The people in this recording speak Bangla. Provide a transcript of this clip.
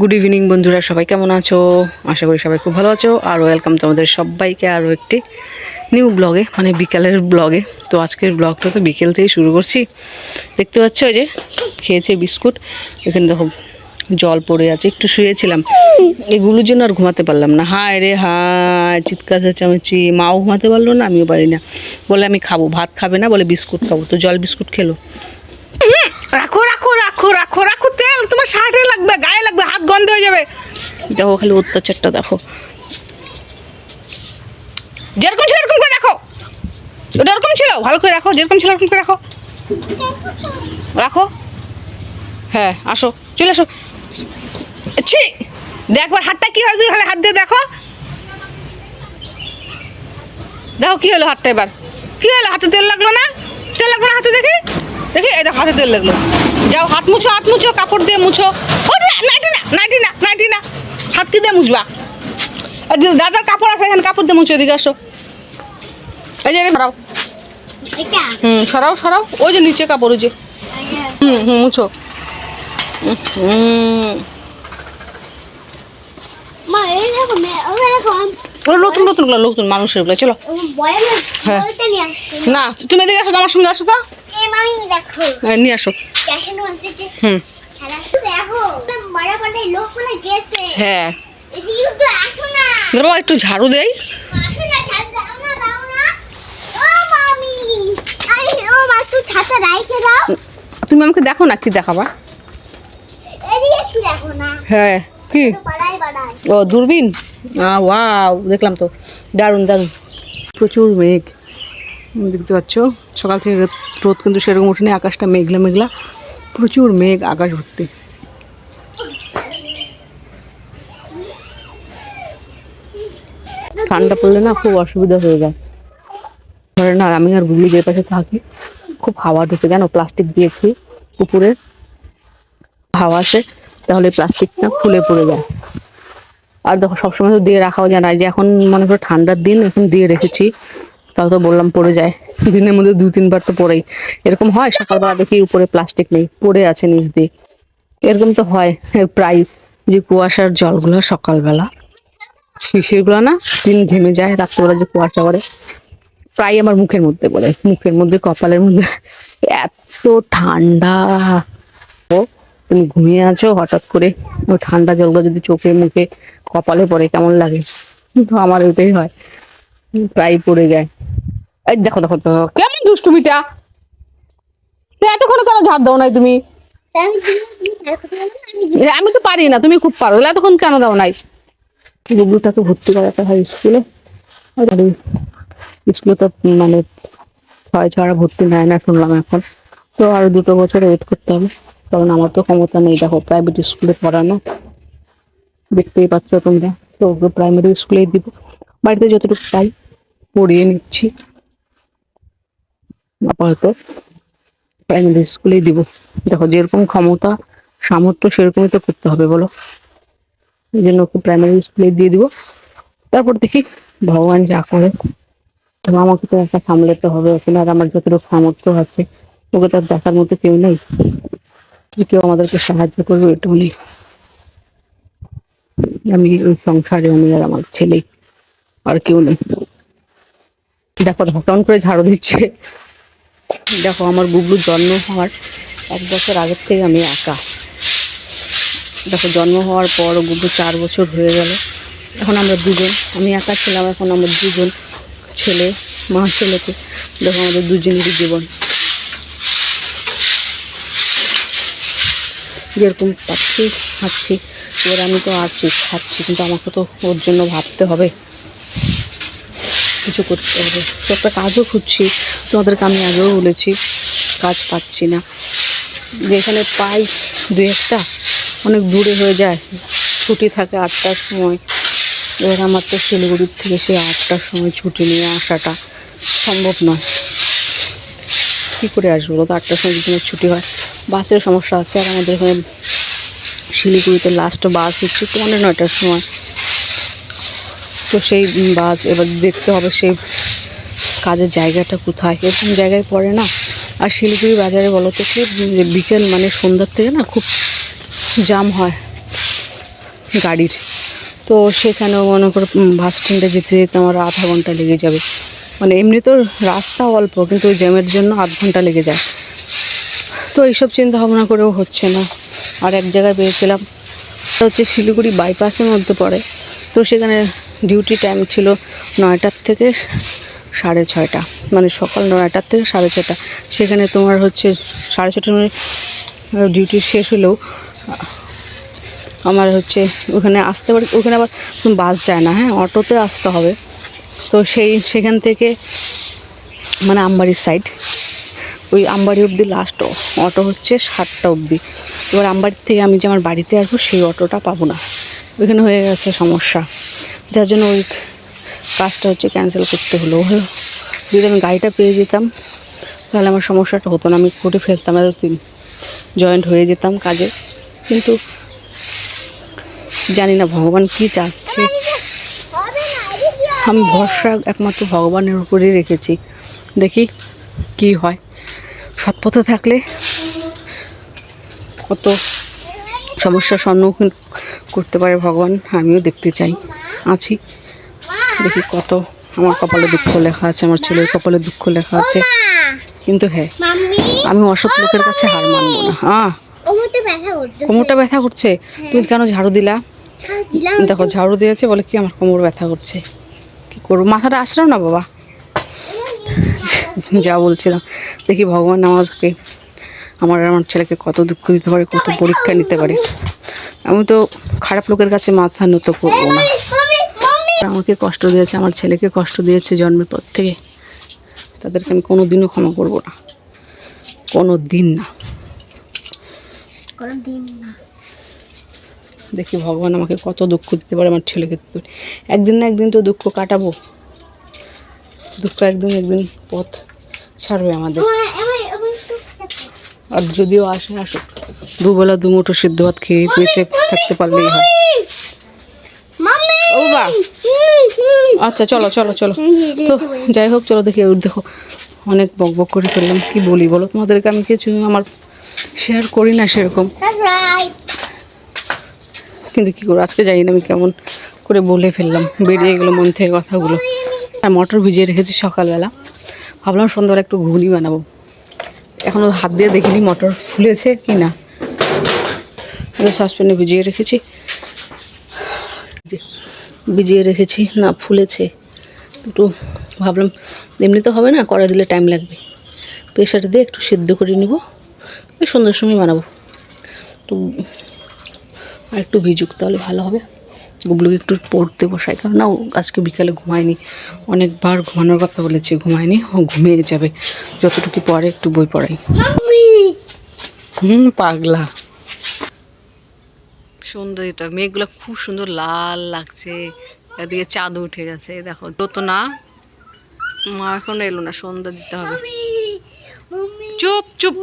গুড ইভিনিং বন্ধুরা, সবাই কেমন আছো? আশা করি সবাই খুব ভালো আছো। আর ওয়েলকাম তোমাদের সবাইকে আরও একটি নিউ ব্লগে মানে বিকালের ব্লগে তো আজকের ব্লগটা তো বিকেল থেকে শুরু করছি। দেখতে পাচ্ছ ওই যে, খেয়েছে বিস্কুট। এখানে দেখো, জল পড়ে আছে, একটু শুয়েছিলাম। এগুলোর জন্য আর ঘুমাতে পারলাম না। হায় রে হায়, চিৎকার চেঁচামেচি মাও ঘুমাতে পারল না, আমিও পারি না। বলে আমি খাব, ভাত খাবে না, বলে বিস্কুট খাব। তো জল বিস্কুট খেলো। রাখো রাখো রাখো রাখো রাখো তোমার শার্টে লাগবে, গায়ে লাগবে, হাত গন্ধ হয়ে যাবে। দেখো খালি অত্যাচারটা, দেখো। যেরকম ছিল এরকম করে রাখো। ওটা এরকম ছিল, ভালো করে রাখো, যেরকম ছিল এরকম করে রাখো। রাখো। হ্যাঁ আসো, চলে আসো। ছি দেখবার হাতটা কি হয় তুই খালি হাত দিয়ে দেখো। দেখো কি হলো হাতটা এবার। কি হলো, হাতে তেল লাগল না? তেল লাগল না হাতে দেখি? দেখি এটা হাতে তেল লাগল। যাও হাত মুছো হাত মুছো কাপড় দিয়ে মুছো। ও না নাইটি না নাইটি না নাইটি না হাত কি দিয়ে মুছবা? দাদার কাপড় আছে এখানে কাপড় দিয়ে মুছো এদিকে আসো। এই যে সরাও। হুম সরাও সরাও। ওই যে নিচে কাপড় ওই যে। হুম হুম মুছো। হুম, হুম মা এই দেখো মে ও দেখো ওগুলো নতুন নতুনগুলো নতুন মানুষেরগুলো চলো। হ্যাঁ। না তুমি এদিকে আসো আমার সঙ্গে আসো তো। হ্যাঁ, নিয়ে আসো। হুম। হ্যাঁ। একটু ঝাড়ু দেই। তুমি আমাকে দেখো না কি দেখাবা? হ্যাঁ কি? ও দূরবীন? দেখলাম তো। দারুণ দারুণ। প্রচুর মেঘ। দেখতে পাচ্ছ? সকাল থেকে রোদ- কিন্তু সেরকম ওঠেনি, আকাশটা মেঘলা মেঘলা। প্রচুর মেঘ আকাশ ভর্তি। ঠান্ডা পড়লে না খুব অসুবিধা হয়ে যায়। ধরে না আমি আর গুগলি যে পাশে থাকি, খুব হাওয়া ঢুকে জানো, প্লাস্টিক দিয়েছি উপরে হাওয়া আসে, তাহলে প্লাস্টিকটা ফুলে পড়ে যায়। আর দেখো, সবসময় তো দিয়ে রাখাও যায় না। যে এখন মনে করো ঠান্ডার দিন, এখন দিয়ে রেখেছি। তাও তো বললাম পড়ে যায়। দিনের মধ্যে দু, তিনবার তো পড়েই। এরকম হয়? সকালবেলা দেখি উপরে প্লাস্টিক নেই, পড়ে আছে নিচ দিয়ে। এরকম তো হয় প্রায় যে কুয়াশার জলগুলো সকালবেলা। শিশিরগুলো না, দিন ঘেমে যায়, রাত্রেবেলা যে কুয়াশা করে। প্রায় আমার মুখের মধ্যে বলে, মুখের মধ্যে, কপালের মধ্যে। এত ঠান্ডা। ও তুমি ঘুমিয়ে আছো? হঠাৎ করে ওই ঠান্ডা জলগুলো যদি চোখে, মুখে, কপালে পড়ে, কেমন লাগে? কিন্তু আমার ওইটাই হয়। প্রায় পড়ে যায়। এই দেখো দেখো কেমন দুষ্টুমিটা? এতক্ষণ কেন ঝাড় দাও নাই তুমি? আমি তো পারি না, তুমি খুব পারো। এতক্ষণ কেন দাও নাই? গুগলটাকে ভর্তি করাতে হয় স্কুলে। স্কুলে তো মানে ছয় ছাড়া ভর্তি নেয় না শুনলাম এখন। তো আরও দুটো বছর ওয়েট করতে হবে। কারণ আমার তো ক্ষমতা নেই, দেখো প্রাইভেট স্কুলে পড়ানো। দেখতেই পাচ্ছ তোমরা, তো ওকে প্রাইমারি স্কুলেই দিব। বাড়িতে যতটুকু পাই পড়িয়ে নিচ্ছি। আপাতত প্রাইমারি স্কুলেই দিব। দেখো, যেরকম ক্ষমতা, সামর্থ্য সেরকমই তো করতে হবে, বলো। এই জন্য ওকে প্রাইমারি স্কুলে দিয়ে দিব। তারপর দেখি ভগবান যা করে। আমাকে তো একা সামলাতে হবে ওখানে আর আমার যতটুকু সামর্থ্য আছে, ওকে তো দেখার মতো কেউ নেই। যে কেউ আমাদেরকে সাহায্য করবে এটাও নেই আমি ওই সংসারে, আমি আর আমার ছেলে, আর কেউ নেই। দেখো দেখো করে ঝাড়ু দিচ্ছে। দেখো, আমার গুগলুর জন্ম হওয়ার এক বছর আগের থেকে আমি একা। দেখো, জন্ম হওয়ার পর গুগলু চার বছর হয়ে গেল। এখন আমরা দুজন, আমি একা ছিলাম, এখন আমরা দুজন, ছেলে, মা, ছেলেকে। দেখো, আমাদের দুজনেরই জীবন। যেরকম পাচ্ছি, খাচ্ছি। এবার আমি তো আছি, খাচ্ছি, কিন্তু আমাকে তো ওর জন্য ভাবতে হবে। কিছু করতে হবে। তো একটা কাজও খুঁজছি। তোমাদেরকে আমি আগেও বলেছি, কাজ পাচ্ছি না। যেখানে পাই দু একটা, অনেক দূরে হয়ে যায়। ছুটি থাকে আটটার সময়। এবার আমার তো শিলিগুড়ির থেকে সেই আটটার সময় ছুটি নিয়ে আসাটা সম্ভব নয়। কী করে আসব তো? আটটার সময় যদি ছুটি হয়। বাসের সমস্যা আছে আর আমাদের এখানে শিলিগুড়িতে লাস্ট বাস হচ্ছে পৌনে নয়টার সময়। তো সেই বাস এবার দেখতে হবে সেই কাজের জায়গাটা কোথায়। এরকম জায়গায় পড়ে না। আর শিলিগুড়ি বাজারে বলো তো কি বিকেল মানে সন্ধ্যার থেকে না খুব জাম হয় গাড়ির। তো সেখানেও মনে করো বাস স্ট্যান্ডে যেতে যেতে আমার আধা ঘণ্টা লেগে যাবে। মানে এমনি তো রাস্তা অল্প, কিন্তু ওই জ্যামের জন্য আধ ঘণ্টা লেগে যায়। তো এইসব চিন্তা ভাবনা করেও হচ্ছে না। আর এক জায়গায় পেয়েছিলাম হচ্ছে শিলিগুড়ি বাইপাসের মধ্যে পড়ে। তো সেখানে ডিউটি টাইম ছিল নয়টার থেকে সাড়ে ছয়টা মানে সকাল নয়টার থেকে সাড়ে ছটা সেখানে তোমার হচ্ছে সাড়ে ছটার মানে ডিউটি শেষ হলেও আমার হচ্ছে ওখানে আসতে পারি, ওখানে আবার বাস যায় না হ্যাঁ অটোতে আসতে হবে। তো সেই, সেখান থেকে মানে আমবাড়ির সাইড ওই আমবাড়ি অবধি লাস্ট অটো হচ্ছে সাতটা অবধি। এবার আমবাড়ির থেকে আমি যে আমার বাড়িতে আসব, সেই অটোটা পাবো না। ওইখানে হয়ে গেছে সমস্যা। যার জন্য ওই কাজটা হচ্ছে ক্যান্সেল করতে হলো। যদি আমি গাড়িটা পেয়ে যেতাম, তাহলে আমার সমস্যাটা হতো না। আমি করে ফেলতাম এতদিন। জয়েন্ট হয়ে যেতাম কাজে। কিন্তু জানি না ভগবান কি চাচ্ছে। আমি ভরসা একমাত্র ভগবানের উপরেই রেখেছি। দেখি কি হয়। সৎপথে থাকলে কত সমস্যার সম্মুখীন করতে পারে ভগবান, আমিও দেখতে চাই। আছি। দেখি কত আমার কপালে দুঃখ লেখা আছে, আমার ছেলের কপালে দুঃখ লেখা আছে। কিন্তু হ্যাঁ আমি অসৎ লোকের কাছে হার মানবো না। করতেছে কোমরটা ব্যথা করছে। তুমি কেন ঝাড়ু দিলা? দেখো, ঝাড়ু দিয়েছে বলে কি আমার কোমর ব্যথা করছে? কি করব? মাথাটা আসলাম না বাবা। যা বলছিলাম। দেখি ভগবান আমাকে আমার আর আমার ছেলেকে কত দুঃখ দিতে পারে কত পরীক্ষা নিতে পারে। আমি তো খারাপ লোকের কাছে মাথা নত করব না। আমাকে কষ্ট দিয়েছে আমার ছেলেকে কষ্ট দিয়েছে জন্মের পর থেকে। তাদেরকে আমি কোনো দিনও ক্ষমা করব না। কোনো দিন না। কোনো দিন না। দেখি ভগবান আমাকে কত দুঃখ দিতে পারে আমার ছেলেকে। একদিন না একদিন তো দুঃখ কাটাবো। দুঃখ একদিন একদিন পথ ছাড়বে আমাদের। দেখো। আর যদিও আসে আসুক দুবেলা দুমুঠো সিদ্ধ ভাত খেয়ে বেঁচে থাকতে পারলেই হয়। ও বা। আচ্ছা চলো চলো চলো। তো যাই হোক চলো দেখি ওর দেখো অনেক বক বক করে ফেললাম কি বলি বলো? তোমাদেরকে আমি কিছু আমার শেয়ার করি না সেরকম। কিন্তু কী করব আজকে জানি না আমি কেমন করে বলে ফেললাম বেরিয়ে গেলো মন থেকে কথাগুলো। মটর ভিজিয়ে রেখেছি সকালবেলা। ভাবলাম সন্ধ্যাবেলা একটু ঘুগনি বানাবো। এখনও হাত দিয়ে দেখিনি মটর ফুলেছে কি না। সসপ্যানে ভিজিয়ে রেখেছি। ভিজিয়ে রেখেছি, না, ফুলেছে। একটু ভাবলাম, এমনি তো হবে না, কড়াই দিলে টাইম লাগবে। প্রেশারে দিয়ে একটু সিদ্ধ করে নিব ওই সন্ধ্যার সময় বানাবো। তো, আর একটু ভিজুক তাহলে ভালো হবে। গুবলুকে একটু পড়তে বসাই। কারণ না ও আজকে বিকালে ঘুমায়নি। অনেকবার ঘুমানোর কথা বলেছি ঘুমায়নি ও ঘুমিয়ে যাবে। যতটুকু পরে একটু বই পড়াই। হুম পাগলা। সুন্দরিতা মেঘগুলো খুব সুন্দর লাল লাগছে। এদিকে চাঁদ উঠে গেছে দেখো। তো না মা এখন এলো না সন্ধ্যা দিতে হবে। চুপ চুপ।